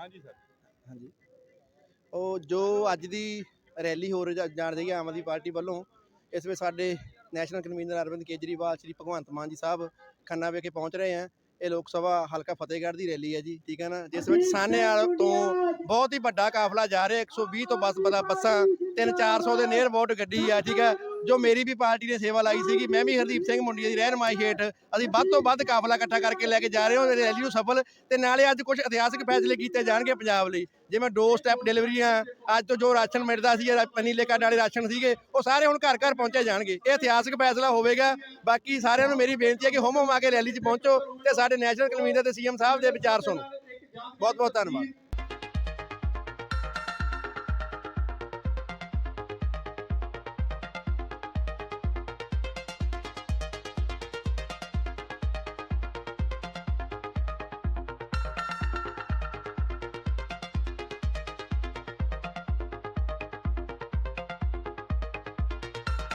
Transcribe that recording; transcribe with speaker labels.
Speaker 1: ਹਾਂਜੀ, ਸਰ।
Speaker 2: ਹਾਂਜੀ। ਉਹ ਜੋ ਅੱਜ ਦੀ ਰੈਲੀ ਹੋ ਰਹੀ ਜਾਣ ਰਹੀ ਹੈ ਆਮ ਆਦਮੀ ਪਾਰਟੀ ਵੱਲੋਂ, ਇਸ ਵਿੱਚ ਸਾਡੇ ਨੈਸ਼ਨਲ ਕਨਵੀਨਰ ਅਰਵਿੰਦ ਕੇਜਰੀਵਾਲ, ਸ਼੍ਰੀ ਭਗਵੰਤ ਮਾਨ ਜੀ ਸਾਹਿਬ ਖੰਨਾ ਵਿਖੇ ਪਹੁੰਚ ਰਹੇ ਹੈ। ਇਹ ਲੋਕ ਸਭਾ ਹਲਕਾ ਫਤਿਹਗੜ੍ਹ ਦੀ ਰੈਲੀ ਹੈ ਜੀ, ਠੀਕ ਹੈ ਨਾ? ਜਿਸ ਵਿੱਚ ਸਾਹਨੇਵਾਲ ਤੋਂ ਬਹੁਤ ਹੀ ਵੱਡਾ ਕਾਫਲਾ ਜਾ ਰਿਹਾ 120 ਤੋਂ ਬੱਸ ਬਦਾ ਬੱਸਾਂ 3-400 ਦੇ ਨੀਅਰ ਅਬਾਊਟ ਗੱਡੀ ਆ, ਠੀਕ ਹੈ? ਜੋ ਮੇਰੀ ਵੀ ਪਾਰਟੀ ਨੇ ਸੇਵਾ ਲਾਈ ਸੀਗੀ ਮੈਂ ਵੀ ਹਰਦੀਪ ਸਿੰਘ ਮੁੰਡੀਆ ਦੀ ਰਹਿਨਮਾਈ ਹੇਠ ਅਸੀਂ ਵੱਧ ਤੋਂ ਵੱਧ ਕਾਫਲਾ ਇਕੱਠਾ ਕਰਕੇ ਲੈ ਕੇ ਜਾ ਰਹੇ ਹਾਂ ਰੈਲੀ ਨੂੰ ਸਫਲ ਤੇ ਨਾਲੇ ਅੱਜ ਕੁਝ ਇਤਿਹਾਸਕ ਫੈਸਲੇ ਕੀਤੇ ਜਾਣਗੇ ਪੰਜਾਬ ਲਈ। ਜਿਵੇਂ ਡੋਰ ਸਟੈਪ ਡਿਲੀਵਰੀਆਂ ਅੱਜ ਤੋਂ ਜੋ ਰਾਸ਼ਨ ਮਿਲਦਾ ਸੀ ਪਨੀ ਲੈ ਵਾਲੇ ਰਾਸ਼ਨ ਸੀਗੇ ਉਹ ਸਾਰੇ ਹੁਣ ਘਰ ਘਰ ਪਹੁੰਚੇ ਜਾਣਗੇ। ਇਹ ਇਤਿਹਾਸਕ ਫੈਸਲਾ ਹੋਵੇਗਾ। ਬਾਕੀ ਸਾਰਿਆਂ ਨੂੰ ਮੇਰੀ ਬੇਨਤੀ ਹੈ ਕਿ ਹੋਮ ਹੋਮ ਆ ਕੇ ਰੈਲੀ 'ਚ ਪਹੁੰਚੋ ਤੇ ਸਾਡੇ ਨੈਸ਼ਨਲ ਕਨਵੀਨਰ ਤੇ ਸੀਐਮ ਸਾਹਿਬ ਦੇ ਵਿਚਾਰ ਸੁਣੋ। ਬਹੁਤ ਬਹੁਤ ਧੰਨਵਾਦ।